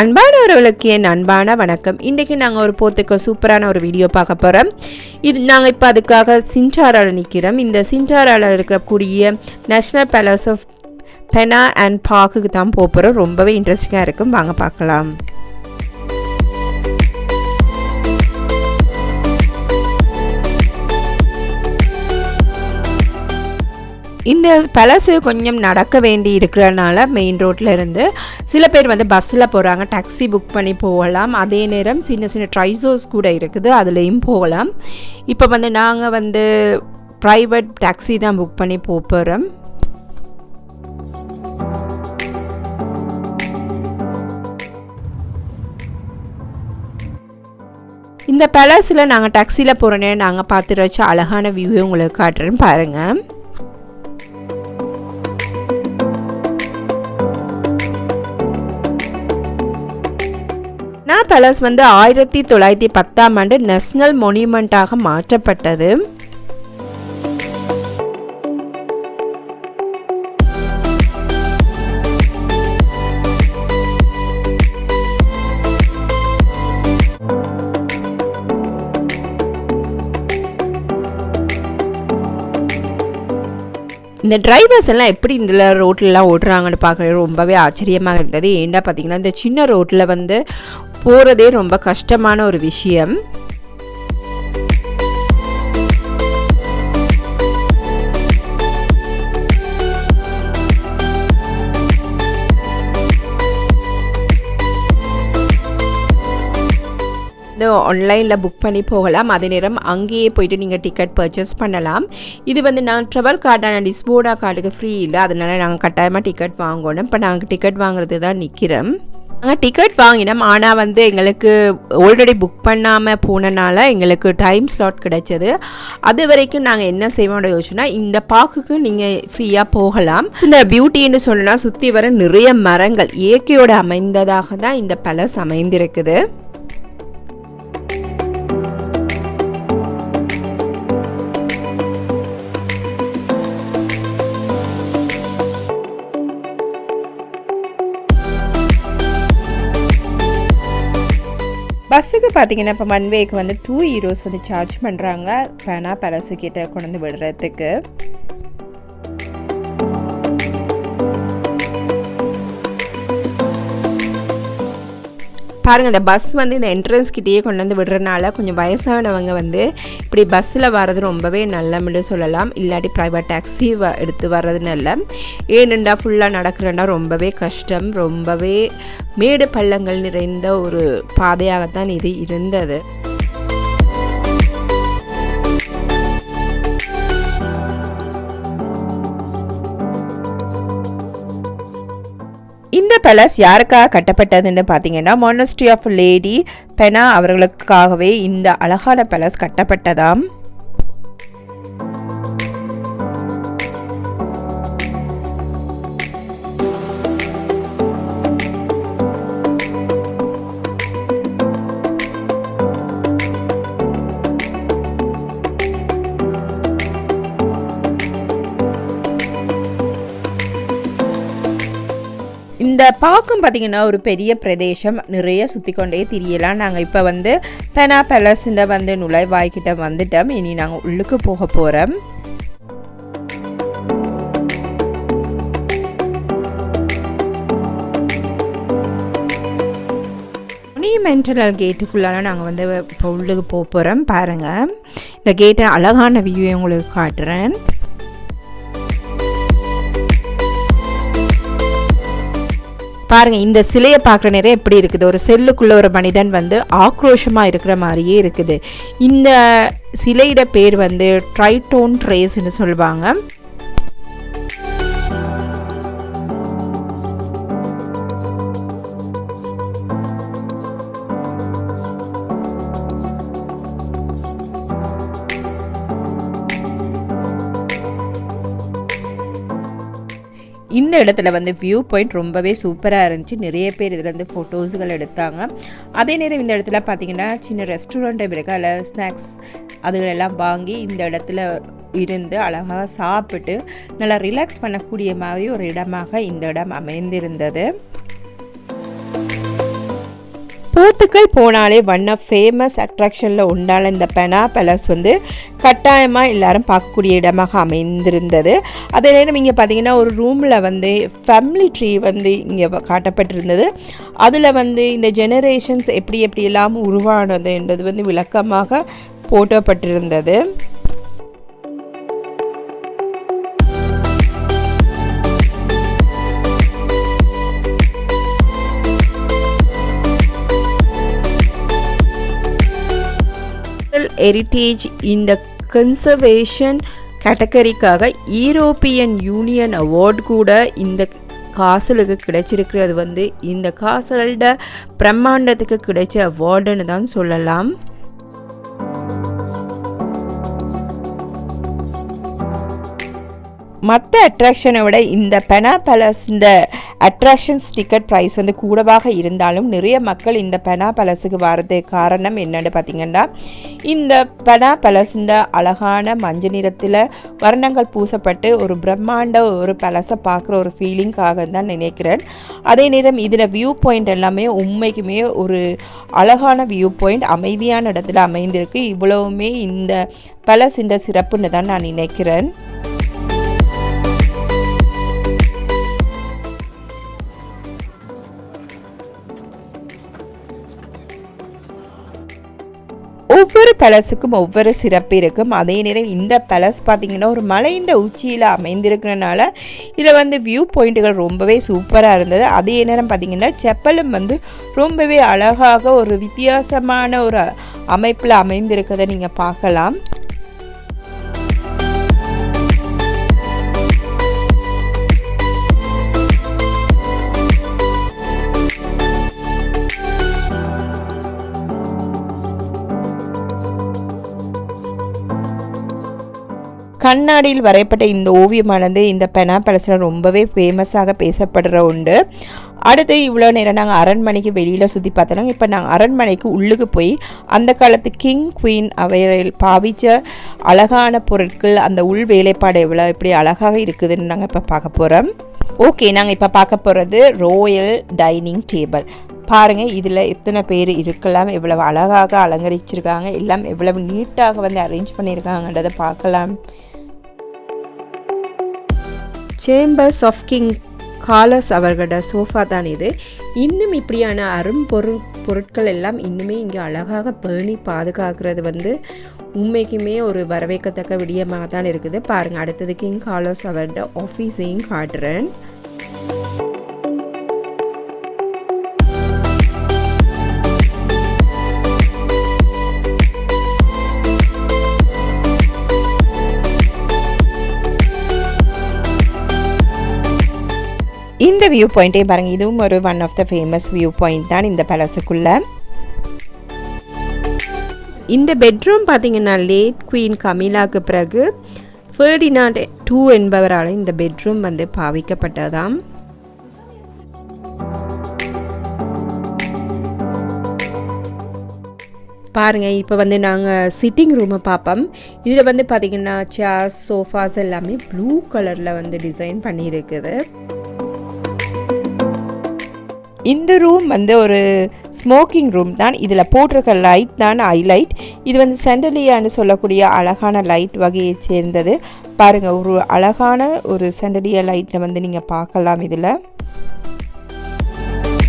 அன்பானவர்களுக்கு என் அன்பான வணக்கம். இன்றைக்கி நாங்கள் ஒரு போத்துக்கு சூப்பரான ஒரு வீடியோ பார்க்க போகிறோம் இது நாங்கள் இப்போ அதுக்காக சின்சாராவில் நிற்கிறோம் இந்த சின்சாராவில் இருக்கக்கூடிய national palace of Pena and பார்க்குக்கு தான் போகிறோம் ரொம்பவே இன்ட்ரெஸ்டிங்காக இருக்கும். வாங்க பார்க்கலாம். இந்த பழசு கொஞ்சம் நடக்க வேண்டி இருக்கிறனால மெயின் ரோட்டில் இருந்து சில பேர் வந்து பஸ்ஸில் போகிறாங்க டாக்ஸி புக் பண்ணி போகலாம். அதே நேரம் சின்ன சின்ன ட்ரைசோஸ் கூட இருக்குது அதுலேயும் போகலாம். இப்போ வந்து நாங்கள் வந்து ப்ரைவேட் டாக்ஸி தான் புக் பண்ணி போக போகிறோம் இந்த பேலஸில் நாங்கள் டாக்ஸியில் போகிறோன்னே நாங்கள் பார்த்துட்டு வச்ச அழகான வியூவை உங்களுக்கு காட்டுறேன்னு பாருங்கள் பேலஸ் வந்து ஆயிரத்தி தொள்ளாயிரத்தி பத்தாம் ஆண்டு நேஷனல் மொனியூமெண்ட்டாக மாற்றப்பட்டது. இந்த டிரைவர்ஸ் எல்லாம் எப்படி இந்த ரோட்லலாம் ஓட்டுறாங்கன்னு பார்க்குறது ரொம்பவே ஆச்சரியமாக இருந்தது. ஏன்டா பார்த்தீங்கன்னா இந்த சின்ன ரோட்டில் வந்து போகிறதே ரொம்ப கஷ்டமான ஒரு விஷயம். வந்து ஆன்லைனில் புக் பண்ணி போகலாம். அதே நேரம் அங்கேயே போயிட்டு நீங்கள் டிக்கெட் பர்ச்சேஸ் பண்ணலாம். இது வந்து நான் ட்ராவல் கார்டான டிஸ்போடா கார்டுக்கு ஃப்ரீ இல்லை. அதனால் நாங்கள் கட்டாயமாக டிக்கெட் வாங்கணும். இப்போ நாங்கள் டிக்கெட் வாங்குறது தான் நிற்கிறோம் நாங்கள் டிக்கெட் வாங்கினோம். ஆனால் வந்து எங்களுக்கு ஆல்ரெடி புக் பண்ணாமல் போனனால எங்களுக்கு டைம் ஸ்லாட் கிடைச்சது. அது வரைக்கும் நாங்கள் என்ன செய்வோம் யோசிச்சோன்னா இந்த பார்க்குக்கு நீங்கள் ஃப்ரீயாக போகலாம். இந்த பியூட்டின்னு சொன்னால் சுற்றி வர நிறைய மரங்கள் இயற்கையோடு அமைந்ததாக தான் இந்த பலஸ் அமைந்திருக்குது. பஸ்ஸுக்கு பார்த்தீங்கன்னா இப்போ மன்வேக்கு வந்து டூ ஹீரோஸ் வந்து சார்ஜ் பண்ணுறாங்க வேணா பலசு கிட்ட கொண்டு விடுறதுக்கு. பாருங்கள் இந்த பஸ் வந்து இந்த என்ட்ரன்ஸ் கிட்டேயே கொண்டு வந்து விடுறதுனால கொஞ்சம் வயசானவங்க வந்து இப்படி பஸ்ஸில் வர்றது ரொம்பவே நல்லம்னு சொல்லலாம். இல்லாட்டி ப்ரைவேட் டாக்ஸி வ எடுத்து வர்றது நல்ல ஏனெண்டா ஃபுல்லாக நடக்கிறேன்னா ரொம்பவே கஷ்டம். ரொம்பவே மேடு பள்ளங்கள் நிறைந்த ஒரு பாதையாகத்தான் இது இருந்தது. பேலஸ் யாருக்காக கட்டப்பட்டதுன்னு பார்த்தீங்கன்னா மொனஸ்ட்ரி ஆஃப் லேடி பெனா அவர்களுக்காகவே இந்த அழகான பேலஸ் கட்டப்பட்டதாம். இந்த பார்க்கும் பார்த்திங்கன்னா ஒரு பெரிய பிரதேசம். நிறைய சுற்றி கொண்டே திரியலாம். நாங்கள் இப்போ வந்து பெனா பேலஸில் வந்து நுழைவாய்க்கிட்ட வந்துட்டோம். இனி நாங்கள் உள்ளுக்கு போக போகிறோம் மானிமெண்டல் கேட்டுக்குள்ளால நாங்கள் வந்து இப்போ உள்ளுக்கு போக போகிறோம் பாருங்கள் இந்த கேட்டை அழகான வியூ உங்களுக்கு காட்டுறேன். பாருங்க இந்த சிலையை பார்க்குற நேரம் எப்படி இருக்குது? ஒரு செல்லுக்குள்ள ஒரு மனிதன் வந்து ஆக்ரோஷமாக இருக்கிற மாதிரியே இருக்குது. இந்த சிலையிட பேர் வந்து ட்ரைட்டோன் ட்ரேஸ்னு சொல்லுவாங்க. இந்த இடத்துல வந்து வியூ பாயிண்ட் ரொம்பவே சூப்பராக இருந்துச்சு. நிறைய பேர் இதில் வந்து ஃபோட்டோஸுகள் எடுத்தாங்க. அதே நேரம் இந்த இடத்துல பார்த்தீங்கன்னா சின்ன ரெஸ்டாரண்ட் இருக்குது அதில் ஸ்நாக்ஸ் அதுகளெல்லாம் வாங்கி இந்த இடத்துல இருந்து அழகாக சாப்பிட்டு நல்லா ரிலாக்ஸ் பண்ணக்கூடிய மாதிரி ஒரு இடமாக இந்த இடம் அமைந்திருந்தது. பூத்துக்கள் போனாலே வண்ண ஃபேமஸ் அட்ராக்ஷனில் உண்டான இந்த பெனா பேலஸ் வந்து கட்டாயமாக எல்லாரும் பார்க்கக்கூடிய இடமாக அமைந்திருந்தது. அதே நேரம் இங்கே பார்த்தீங்கன்னா ஒரு ரூமில் வந்து ஃபேமிலி ட்ரீ வந்து இங்கே காட்டப்பட்டிருந்தது. அதில் வந்து இந்த ஜெனரேஷன்ஸ் எப்படி எப்படியெல்லாம் உருவானது என்றது வந்து விளக்கமாக போட்டப்பட்டிருந்தது ஹெரிட்டேஜ் இந்த கன்சர்வேஷன் கேட்டகரிக்காக ஈரோப்பியன் யூனியன் அவார்டு கூட இந்த காசலுக்கு கிடைச்சிருக்கிறது. வந்து இந்த காசலோட பிரம்மாண்டத்துக்கு கிடைச்ச அவார்டுன்னு தான் சொல்லலாம். மற்ற அட்ராக்ஷனை விட இந்த பெனா பேலஸ் இந்த அட்ராக்ஷன்ஸ் டிக்கெட் ப்ரைஸ் வந்து கூடவாக இருந்தாலும் நிறைய மக்கள் இந்த பெனா பலஸுக்கு வரது காரணம் என்னென்னு பார்த்தீங்கன்னா இந்த பெனா பேலஸுன்ற அழகான மஞ்சள் நிறத்தில் வர்ணங்கள் பூசப்பட்டு ஒரு பிரம்மாண்ட ஒரு பலஸை பார்க்குற ஒரு ஃபீலிங்காக தான் நினைக்கிறேன். அதே நேரம் இதில் வியூ பாயிண்ட் எல்லாமே உண்மைக்குமே ஒரு அழகான வியூ பாயிண்ட் அமைதியான இடத்துல அமைந்திருக்கு. இவ்வளவுமே இந்த பேலஸின்ற சிறப்புன்னு தான் நான் நினைக்கிறேன். ஒவ்வொரு பேலஸுக்கும் ஒவ்வொரு சிறப்பு இருக்கும். அதே நேரம் இந்த பேலஸ் பார்த்திங்கன்னா ஒரு மலையின் உச்சியில் அமைந்திருக்கிறனால இதில் வந்து வியூ பாயிண்ட்டுகள் ரொம்பவே சூப்பராக இருந்தது. அதே நேரம் பார்த்திங்கன்னா செப்பலும் வந்து ரொம்பவே அழகாக ஒரு வித்தியாசமான ஒரு அமைப்பில் அமைந்திருக்கிறத நீங்கள் பார்க்கலாம். கண்ணாடியில் வரையப்பட்ட இந்த ஓவியமானது இந்த பெனா பேலஸில் ரொம்பவே ஃபேமஸாக பேசப்படுற உண்டு அடுத்து இவ்வளோ நேரம் நாங்கள் அரண்மனைக்கு வெளியில் சுற்றி பார்த்தோம். இப்போ நாங்கள் அரண்மனைக்கு உள்ளுக்கு போய் அந்த காலத்து கிங் குயின் அவையில் பாவிச்ச அழகான பொருட்கள் அந்த உள் வேலைப்பாடு எவ்வளோ இப்படி அழகாக இருக்குதுன்னு நாங்கள் இப்போ பார்க்க போகிறோம் ஓகே நாங்கள் இப்போ பார்க்க போகிறது ரோயல் டைனிங் டேபிள் பாருங்கள் இதில் எத்தனை பேர் இருக்கலாம் எவ்வளவு அழகாக அலங்கரிச்சிருக்காங்க எல்லாம் எவ்வளவு நீட்டாக வந்து அரேஞ்ச் பண்ணியிருக்காங்கன்றதை பார்க்கலாம். சேம்பர்ஸ் ஆஃப் கிங் காலஸ் அவர்களோட சோஃபா தான் இது. இன்னும் இப்படியான அரும்பொருள் பொருட்கள் எல்லாம் இன்னுமே இங்கே அழகாக பேணி பாதுகாக்கிறது வந்து உண்மைக்குமே ஒரு வரவேற்கத்தக்க விடயமாக தான் இருக்குது. பாருங்கள் அடுத்தது கிங் காலோஸ் அவரோட ஆஃபீஸையும் காட்டுறேன். இந்த வியூ பாயிண்ட்டே பாருங்கள் இதுவும் ஒரு one of the famous view point தான் இந்த பேலஸுக்குள்ளே இந்த பெட்ரூம் பார்த்தீங்கன்னா லேட் குவீன் கமிலாக்கு பிறகு ஃபேர்டினாண்ட் டூ என்பவரால் இந்த பெட்ரூம் வந்து பாவிக்கப்பட்டதாம். பாருங்கள் இப்போ வந்து நாங்கள் சிட்டிங் ரூமை பார்ப்போம் இதில் வந்து பார்த்திங்கன்னா சேர்ஸ் சோஃபாஸ் எல்லாமே ப்ளூ கலரில் வந்து டிசைன் பண்ணியிருக்குது. இந்த ரூம் வந்து ஒரு ஸ்மோக்கிங் ரூம் தான். இதில் போட்டிருக்க லைட் தான் ஹைலைட் இது வந்து செண்டலியான்னு சொல்லக்கூடிய அழகான லைட் வகையை சேர்ந்தது. பாருங்கள் ஒரு அழகான ஒரு செண்டலியா லைட்டில் வந்து நீங்கள் பார்க்கலாம் இதில்.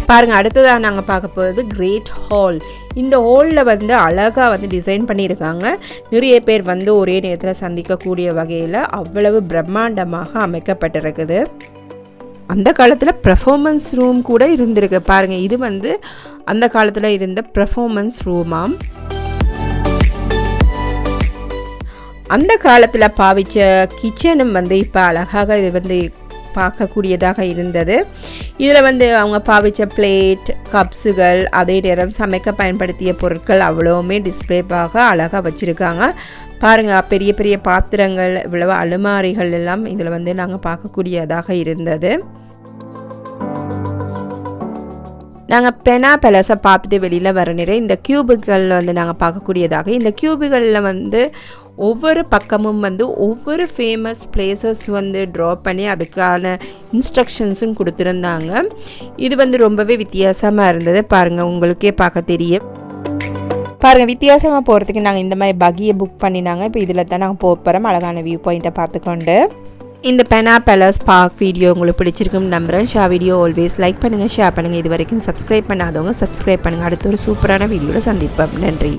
பாருங்கள் அடுத்ததாக நாங்கள் பார்க்க போகிறது கிரேட் ஹால் இந்த ஹாலில் வந்து அழகாக வந்து டிசைன் பண்ணியிருக்காங்க. நிறைய பேர் வந்து ஒரே நேரத்தில் சந்திக்கக்கூடிய வகையில் அவ்வளவு பிரம்மாண்டமாக அமைக்கப்பட்டிருக்குது. அந்த காலத்தில் பெர்ஃபார்மன்ஸ் ரூம் கூட இருந்திருக்கு. பாருங்கள் இது வந்து அந்த காலத்தில் இருந்த பெர்ஃபார்மன்ஸ் ரூமாம் அந்த காலத்தில் பாவித்த கிச்சனும் வந்து இப்போ அழகாக இது வந்து பார்க்கக்கூடியதாக இருந்தது. இதில் வந்து அவங்க பாவித்த பிளேட் கப்ஸுகள் அதே நேரம் சமைக்க பயன்படுத்திய பொருட்கள் அவ்வளோவுமே டிஸ்பிளேவாக அழகாக வச்சுருக்காங்க. பாருங்கள் பெரிய பெரிய பாத்திரங்கள் இவ்வளவு அலுமாரிகள் எல்லாம் இதில் வந்து நாங்கள் பார்க்கக்கூடியதாக இருந்தது. நாங்கள் பெனா பேலஸை பார்த்துட்டு வெளியில் வர நேரம் இந்த கியூபுகள் வந்து நாங்கள் பார்க்கக்கூடியதாக இந்த கியூபுகளில் வந்து ஒவ்வொரு பக்கமும் வந்து ஒவ்வொரு ஃபேமஸ் பிளேசஸ் வந்து ட்ரா பண்ணி அதுக்கான இன்ஸ்ட்ரக்ஷன்ஸும் கொடுத்துருந்தாங்க. இது வந்து ரொம்பவே வித்தியாசமாக இருந்தது. பாருங்கள் உங்களுக்கே பார்க்க தெரியும். பாருங்கள் வித்தியாசமாக போகிறதுக்கு நாங்கள் இந்த மாதிரி பகியை புக் பண்ணினாங்க. இப்போ இதில் தான் நாங்கள் போக போகிறோம் அழகான வியூ பாயிண்ட்டை பார்த்துக்கொண்டு. இந்த பெனா பேலஸ் பார்க் வீடியோ உங்களுக்கு பிடிச்சிருக்குன்னு நம்புகிறேன் ஷா வீடியோ ஆல்வேஸ் லைக் பண்ணுங்கள் ஷேர் பண்ணுங்கள் இது வரைக்கும் சப்ஸ்கிரைப் பண்ணாதவங்க சப்ஸ்கிரைப் பண்ணுங்கள் அடுத்த ஒரு சூப்பரான வீடியோவில் சந்திப்போம். நன்றி.